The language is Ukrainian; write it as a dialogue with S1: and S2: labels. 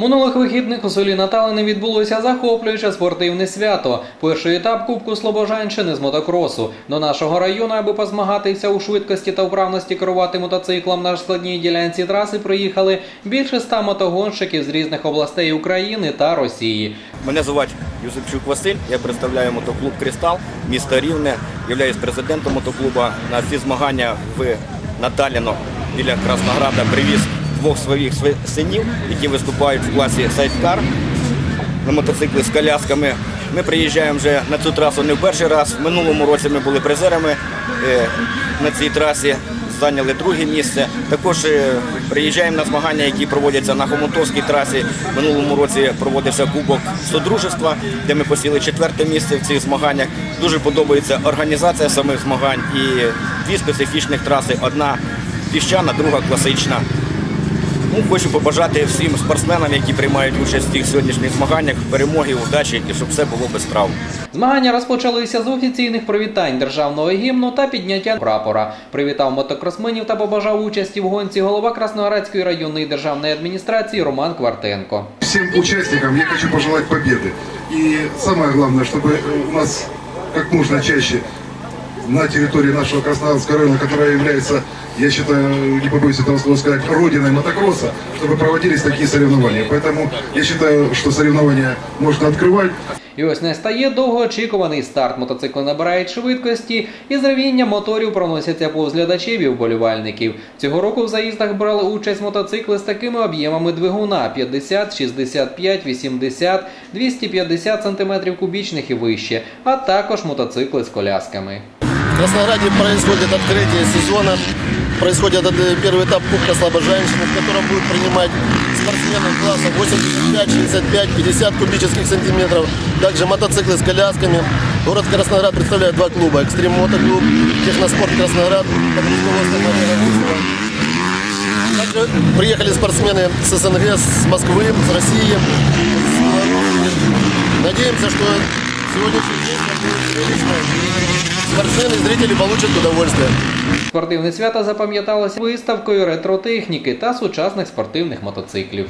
S1: Минулих вихідних у селі Наталини відбулося захоплююче спортивне свято. Перший етап Кубку Слобожанщини з мотокросу. До нашого району, аби позмагатися у швидкості та вправності керувати мотоциклом на складній ділянці траси, приїхали більше ста мотогонщиків з різних областей України та Росії.
S2: Мене звати Юсипчук Василь, я представляю мотоклуб Кристал міста Рівне, являюсь президентом мотоклуба. На ці змагання в Наталіно біля Краснограда привіз двох своїх синів, які виступають в класі сайдкар на мотоцикли з колясками. Ми приїжджаємо вже на цю трасу не в перший раз. В минулому році ми були призерами е, на цій трасі, зайняли друге місце. Також е, приїжджаємо на змагання, які проводяться на Хомутовській трасі. В минулому році проводився Кубок Содружества, де ми посіли четверте місце в цих змаганнях. Дуже подобається організація самих змагань і дві специфічних траси. Одна піщана, друга класична. Ну, хочу побажати всім спортсменам, які приймають участь в цих сьогоднішніх змаганнях, перемоги, удачі і щоб все було без травм.
S1: Змагання розпочалися з офіційних привітань державного гімну та підняття прапора. Привітав мотокросменів та побажав участі в гонці голова Красноградської районної державної адміністрації Роман Квартенко.
S3: Всем участникам я хочу пожелать победы. И самое главное, чтобы у нас как можно чаще на территории нашего Краснодарского района, которая является, я считаю, не побоюсь этого слова сказать, родиной мотокросса, чтобы проводились такие соревнования. Поэтому я считаю, что соревнования можно открывать.
S1: І ось настає довгоочікуваний старт. Мотоцикли набирають швидкості і з ревінням моторів проносяться повз глядачів і вболівальників. Цього року в заїздах брали участь мотоцикли з такими об'ємами двигуна 50, 65, 80, 250 см кубічних і вище, а також мотоцикли з колясками.
S4: В Краснограде происходит открытие сезона. Происходит э, первый этап Кубка Слабожанщины, в котором будут принимать спортсмены класса 85, 65, 50 кубических сантиметров. Также мотоциклы с колясками. Город Красноград представляет два клуба. Экстрим Мотоклуб, Техноспорт Красноград, под. Также приехали спортсмены с СНГ, с Москвы, с России. Надеемся, что сегодняшний день будет. Спортсмены и зрители получат удовольствие.
S1: Спортивне свято запам'яталося виставкою ретротехніки та сучасних спортивних мотоциклів.